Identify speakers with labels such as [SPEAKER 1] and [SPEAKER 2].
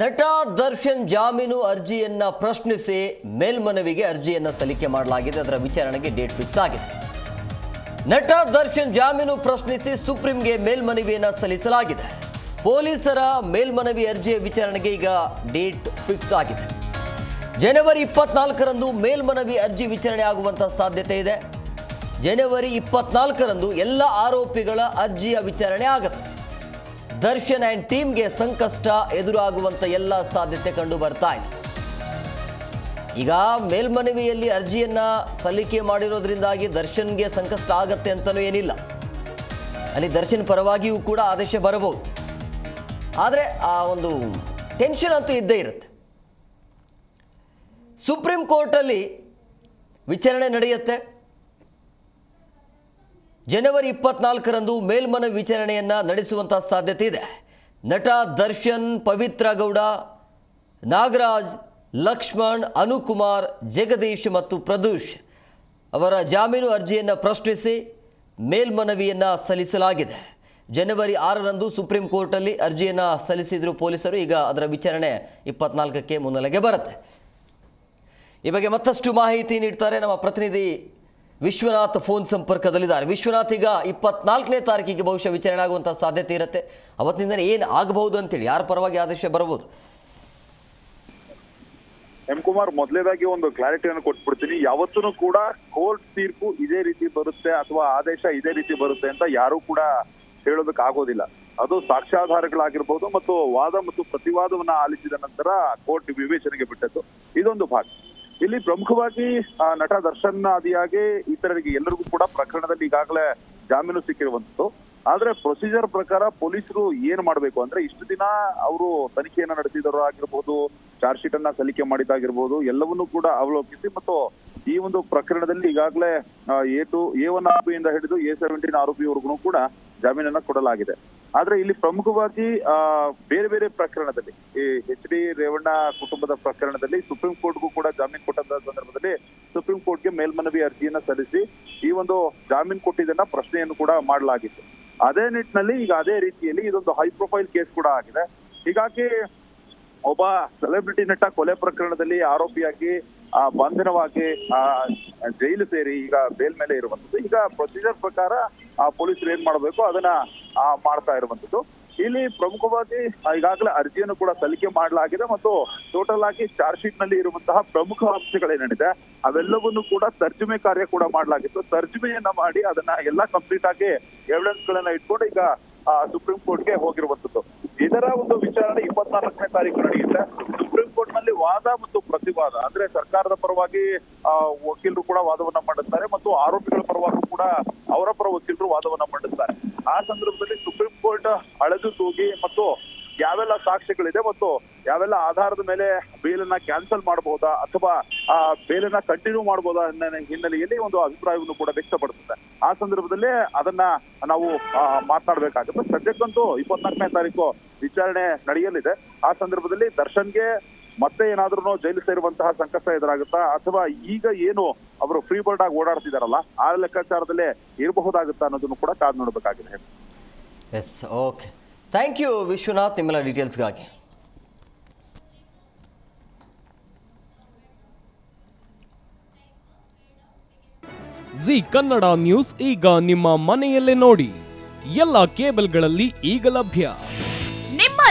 [SPEAKER 1] ನಟ ದರ್ಶನ್ ಜಾಮೀನು ಅರ್ಜಿಯನ್ನ ಪ್ರಶ್ನಿಸಿ ಮೇಲ್ಮನವಿಗೆ ಅರ್ಜಿಯನ್ನ ಸಲ್ಲಿಕೆ ಮಾಡಲಾಗಿದೆ. ಅದರ ವಿಚಾರಣೆಗೆ ಡೇಟ್ ಫಿಕ್ಸ್ ಆಗಿದೆ. ನಟ ದರ್ಶನ್ ಜಾಮೀನು ಪ್ರಶ್ನಿಸಿ ಸುಪ್ರೀಂಗೆ ಮೇಲ್ಮನವಿಯನ್ನ ಸಲ್ಲಿಸಲಾಗಿದೆ. ಪೊಲೀಸರ ಮೇಲ್ಮನವಿ ಅರ್ಜಿಯ ವಿಚಾರಣೆಗೆ ಈಗ ಡೇಟ್ ಫಿಕ್ಸ್ ಆಗಿದೆ. ಜನವರಿ ಇಪ್ಪತ್ನಾಲ್ಕರಂದು ಮೇಲ್ಮನವಿ ಅರ್ಜಿ ವಿಚಾರಣೆ ಆಗುವಂತಹ ಸಾಧ್ಯತೆ ಇದೆ. ಜನವರಿ ಇಪ್ಪತ್ನಾಲ್ಕರಂದು ಎಲ್ಲ ಆರೋಪಿಗಳ ಅರ್ಜಿಯ ವಿಚಾರಣೆ ಆಗುತ್ತೆ. ದರ್ಶನ್ ಆ್ಯಂಡ್ ಟೀಮ್ಗೆ ಸಂಕಷ್ಟ ಎದುರಾಗುವಂಥ ಎಲ್ಲ ಸಾಧ್ಯತೆ ಕಂಡು ಬರ್ತಾ ಇದೆ. ಈಗ ಮೇಲ್ಮನವಿಯಲ್ಲಿ ಅರ್ಜಿಯನ್ನ ಸಲ್ಲಿಕೆ ಮಾಡಿರೋದ್ರಿಂದಾಗಿ ದರ್ಶನ್ಗೆ ಸಂಕಷ್ಟ ಆಗತ್ತೆ ಅಂತಲೂ ಏನಿಲ್ಲ. ಅಲ್ಲಿ ದರ್ಶನ್ ಪರವಾಗಿಯೂ ಕೂಡ ಆದೇಶ ಬರಬಹುದು. ಆದರೆ ಆ ಒಂದು ಟೆನ್ಷನ್ ಅಂತೂ ಇದ್ದೇ ಇರುತ್ತೆ. ಸುಪ್ರೀಂ ಕೋರ್ಟಲ್ಲಿ ವಿಚಾರಣೆ ನಡೆಯುತ್ತೆ. ಜನವರಿ ಇಪ್ಪತ್ನಾಲ್ಕರಂದು ಮೇಲ್ಮನವಿ ವಿಚಾರಣೆಯನ್ನು ನಡೆಸುವಂಥ ಸಾಧ್ಯತೆ ಇದೆ. ನಟ ದರ್ಶನ್, ಪವಿತ್ರ ಗೌಡ, ನಾಗರಾಜ್, ಲಕ್ಷ್ಮಣ್, ಅನುಕುಮಾರ್, ಜಗದೀಶ್ ಮತ್ತು ಪ್ರದೂಷ್ ಅವರ ಜಾಮೀನು ಅರ್ಜಿಯನ್ನು ಪ್ರಶ್ನಿಸಿ ಮೇಲ್ಮನವಿಯನ್ನು ಸಲ್ಲಿಸಲಾಗಿದೆ. ಜನವರಿ ಆರರಂದು ಸುಪ್ರೀಂ ಕೋರ್ಟಲ್ಲಿ ಅರ್ಜಿಯನ್ನು ಸಲ್ಲಿಸಿದ್ರು ಪೊಲೀಸರು. ಈಗ ಅದರ ವಿಚಾರಣೆ ಇಪ್ಪತ್ನಾಲ್ಕಕ್ಕೆ ಮುನ್ನೆಲೆಗೆ ಬರುತ್ತೆ. ಈ ಬಗ್ಗೆ ಮತ್ತಷ್ಟು ಮಾಹಿತಿ ನೀಡ್ತಾರೆ ನಮ್ಮ ಪ್ರತಿನಿಧಿ ವಿಶ್ವನಾಥ್ ಫೋನ್ ಸಂಪರ್ಕದಲ್ಲಿದ್ದಾರೆ. ವಿಶ್ವನಾಥ್ ಈಗ ಇಪ್ಪತ್ನಾಲ್ಕನೇ ತಾರೀಕಿಗೆ ಬಹುಶಃ ವಿಚಾರಣೆ ಆಗುವಂತಹ ಸಾಧ್ಯತೆ ಇರುತ್ತೆ. ಅವತ್ತಿನಿಂದ ಏನು ಆಗಬಹುದು ಅಂತೇಳಿ ಯಾರ ಪರವಾಗಿ ಆದೇಶ ಬರಬಹುದು?
[SPEAKER 2] ಎಂ ಕುಮಾರ್, ಮೊದಲೇದಾಗಿ ಒಂದು ಕ್ಲಾರಿಟಿಯನ್ನು ಕೊಟ್ಬಿಡ್ತೀನಿ. ಯಾವತ್ತೂ ಕೂಡ ಕೋರ್ಟ್ ತೀರ್ಪು ಇದೇ ರೀತಿ ಬರುತ್ತೆ ಅಥವಾ ಆದೇಶ ಇದೇ ರೀತಿ ಬರುತ್ತೆ ಅಂತ ಯಾರು ಕೂಡ ಹೇಳೋದಕ್ಕೆ ಆಗೋದಿಲ್ಲ. ಅದು ಸಾಕ್ಷ್ಯಾಧಾರಗಳಾಗಿರ್ಬೋದು ಮತ್ತು ವಾದ ಮತ್ತು ಪ್ರತಿವಾದವನ್ನ ಆಲಿಸಿದ ನಂತರ ಕೋರ್ಟ್ ವಿವೇಚನೆಗೆ ಬಿಟ್ಟದ್ದು ಇದೊಂದು ಭಾಗ. ಇಲ್ಲಿ ಪ್ರಮುಖವಾಗಿ ನಟ ದರ್ಶನ್ ಆದಿಯಾಗಿ ಇತರರಿಗೆ ಎಲ್ಲರಿಗೂ ಕೂಡ ಪ್ರಕರಣದಲ್ಲಿ ಈಗಾಗಲೇ ಜಾಮೀನು ಸಿಕ್ಕಿರುವಂತದ್ದು ಆದ್ರೆ ಪ್ರೊಸೀಜರ್ ಪ್ರಕಾರ ಪೊಲೀಸರು ಏನ್ ಮಾಡ್ಬೇಕು? ಅಂದ್ರೆ ಇಷ್ಟು ದಿನ ಅವರು ತನಿಖೆಯನ್ನ ನಡೆಸಿದವರು ಆಗಿರ್ಬೋದು ಚಾರ್ಜ್ ಶೀಟ್ ಅನ್ನ ಸಲ್ಲಿಕೆ ಮಾಡಿದ್ದಾಗಿರ್ಬೋದು, ಎಲ್ಲವನ್ನೂ ಕೂಡ ಅವಲೋಕಿಸಿ ಮತ್ತು ಈ ಒಂದು ಪ್ರಕರಣದಲ್ಲಿ ಈಗಾಗಲೇ ಎ ಟು ಎ ಒನ್ ಆರೋಪಿಯಿಂದ ಹಿಡಿದು ಎ ಸೆವೆಂಟೀನ್ ಆರೋಪಿವರೆಗೂ ಕೂಡ ಜಾಮೀನನ್ನ ಕೊಡಲಾಗಿದೆ. ಆದ್ರೆ ಇಲ್ಲಿ ಪ್ರಮುಖವಾಗಿ ಬೇರೆ ಬೇರೆ ಪ್ರಕರಣದಲ್ಲಿ, ಈ ಎಚ್ ಡಿ ರೇವಣ್ಣ ಕುಟುಂಬದ ಪ್ರಕರಣದಲ್ಲಿ ಸುಪ್ರೀಂ ಕೋರ್ಟ್ಗೂ ಕೂಡ ಜಾಮೀನು ಕೊಟ್ಟಂತಹ ಸಂದರ್ಭದಲ್ಲಿ ಸುಪ್ರೀಂ ಕೋರ್ಟ್ಗೆ ಮೇಲ್ಮನವಿ ಅರ್ಜಿಯನ್ನ ಸಲ್ಲಿಸಿ ಈ ಒಂದು ಜಾಮೀನು ಕೊಟ್ಟಿದ್ದನ್ನ ಪ್ರಶ್ನೆಯನ್ನು ಕೂಡ ಮಾಡಲಾಗಿತ್ತು. ಅದೇ ನಿಟ್ಟಿನಲ್ಲಿ ಈಗ ಅದೇ ರೀತಿಯಲ್ಲಿ ಇದೊಂದು ಹೈ ಪ್ರೊಫೈಲ್ ಕೇಸ್ ಕೂಡ ಆಗಿದೆ. ಹೀಗಾಗಿ ಒಬ್ಬ ಸೆಲೆಬ್ರಿಟಿ ನಟ ಕೊಲೆ ಪ್ರಕರಣದಲ್ಲಿ ಆರೋಪಿಯಾಗಿ, ಆ, ಬಂಧನವಾಗಿ ಜೈಲು ಸೇರಿ ಈಗ ಬೇಲ್ ಮೇಲೆ ಇರುವಂತದ್ದು ಈಗ ಪ್ರೊಸೀಜರ್ ಪ್ರಕಾರ ಆ ಪೊಲೀಸರು ಏನ್ ಮಾಡಬೇಕು? ಅದನ್ನ ಮಾಡ್ತಾ ಇರುವಂತದ್ದು ಇಲ್ಲಿ ಪ್ರಮುಖವಾಗಿ ಈಗಾಗಲೇ ಅರ್ಜಿಯನ್ನು ಕೂಡ ಸಲ್ಲಿಕೆ ಮಾಡಲಾಗಿದೆ ಮತ್ತು ಟೋಟಲ್ ಆಗಿ ಚಾರ್ಜ್ ಶೀಟ್ನಲ್ಲಿ ಇರುವಂತಹ ಪ್ರಮುಖ ಅಂಶಗಳೇನಿದೆ ಅವೆಲ್ಲವನ್ನು ಕೂಡ ತರ್ಜುಮೆ ಕಾರ್ಯ ಕೂಡ ಮಾಡಲಾಗಿತ್ತು. ತರ್ಜುಮೆಯನ್ನ ಮಾಡಿ ಅದನ್ನ ಎಲ್ಲ ಕಂಪ್ಲೀಟ್ ಆಗಿ ಎವಿಡೆನ್ಸ್ ಗಳನ್ನ ಇಟ್ಕೊಂಡು ಈಗ ಸುಪ್ರೀಂ ಸುಪ್ರೀಂ ಕೋರ್ಟ್ಗೆ ಹೋಗಿರುವಂತದ್ದು ಇದರ ಒಂದು ವಿಚಾರಣೆ ಇಪ್ಪತ್ನಾಲ್ಕನೇ ತಾರೀಕು ನಡೆಯುತ್ತೆ. ಸುಪ್ರೀಂ ಕೋರ್ಟ್ನಲ್ಲಿ ವಾದ ಮತ್ತು ಪ್ರತಿವಾದ, ಅಂದ್ರೆ ಸರ್ಕಾರದ ಪರವಾಗಿ ವಕೀಲರು ಕೂಡ ವಾದವನ್ನ ಮಾಡುತ್ತಾರೆ ಮತ್ತು ಆರೋಪಿಗಳ ಪರವಾಗಿ ಕೂಡ ಅವರ ಪರ ವಕೀಲರು ವಾದವನ್ನ ಮಂಡಿಸ್ತಾರೆ ಆ ಸಂದರ್ಭದಲ್ಲಿ ಸುಪ್ರೀಂ ಕೋರ್ಟ್ ಅಳೆದು ತೂಗಿ ಮತ್ತು ಯಾವೆಲ್ಲ ಸಾಕ್ಷ್ಯಗಳಿದೆ ಮತ್ತು ಯಾವೆಲ್ಲ ಆಧಾರದ ಮೇಲೆ ಬೇಲನ್ನ ಕ್ಯಾನ್ಸಲ್ ಮಾಡಬಹುದಾ ಅಥವಾ ಆ ಬೇಲನ್ನ ಕಂಟಿನ್ಯೂ ಮಾಡಬಹುದಾ ಅನ್ನೋ ಹಿನ್ನೆಲೆಯಲ್ಲಿ ಒಂದು ಅಭಿಪ್ರಾಯವನ್ನು ಕೂಡ ವ್ಯಕ್ತಪಡಿಸುತ್ತೆ. ಆ ಸಂದರ್ಭದಲ್ಲಿ ಅದನ್ನ ನಾವು ಮಾತನಾಡಬೇಕಾಗುತ್ತೆ. ಸದ್ಯಕ್ಕಂತೂ ಇಪ್ಪತ್ನಾಲ್ಕನೇ ತಾರೀಕು ವಿಚಾರಣೆ ನಡೆಯಲಿದೆ. ಆ ಸಂದರ್ಭದಲ್ಲಿ ದರ್ಶನ್ಗೆ ಮತ್ತೆ ಏನಾದ್ರೂ ಜೈಲು ಸೇರುವಂತಹ ಸಂಕಷ್ಟ ಎದುರಾಗುತ್ತಾ ಅಥವಾ ಈಗ ಏನು ಅವರು ಫ್ರೀ ಬರ್ಡ್ ಆಗಿ ಓಡಾಡ್ತಿದಾರಲ್ಲ ಆ ಲೆಕ್ಕಾಚಾರದಲ್ಲೇ ಇರಬಹುದಾಗುತ್ತಾ ಅನ್ನೋದನ್ನು ಕೂಡ ಕಾದು ನೋಡಬೇಕಾಗಿದೆ.
[SPEAKER 1] Yes okay thank you Vishwanath ನಿಮ್ಮೆಲ್ಲ ಡೀಟೇಲ್ಸ್ಗಾಗಿ
[SPEAKER 3] ಜಿ ಕನ್ನಡ ನ್ಯೂಸ್ ಈಗ ನಿಮ್ಮ ಮನೆಯಲ್ಲೇ ನೋಡಿ. ಎಲ್ಲ ಕೇಬಲ್ಗಳಲ್ಲಿ ಈಗ ಲಭ್ಯ.